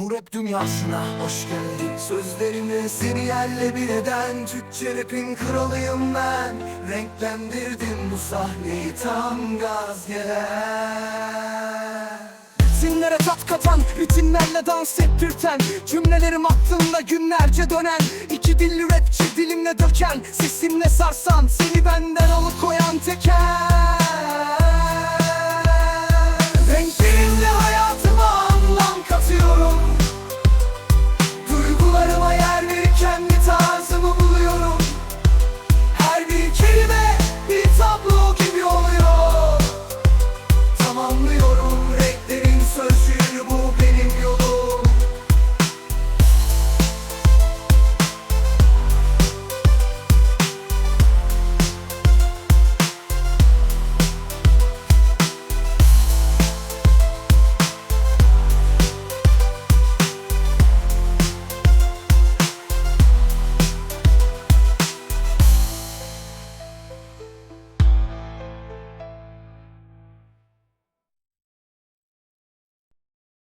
Bu rap dünyasına hoş geldin. Sözlerimi seni yerle bir eden Türkçe rapin kralıyım ben. Renklendirdim bu sahneyi tam gaz gelen. Ritimlere tat katan, ritimlerle dans ettirten Cümlelerim aklımda günlerce dönen İki dilli rapçi dilimle döken Sesimle sarsan, seni benden alıkoyan teker.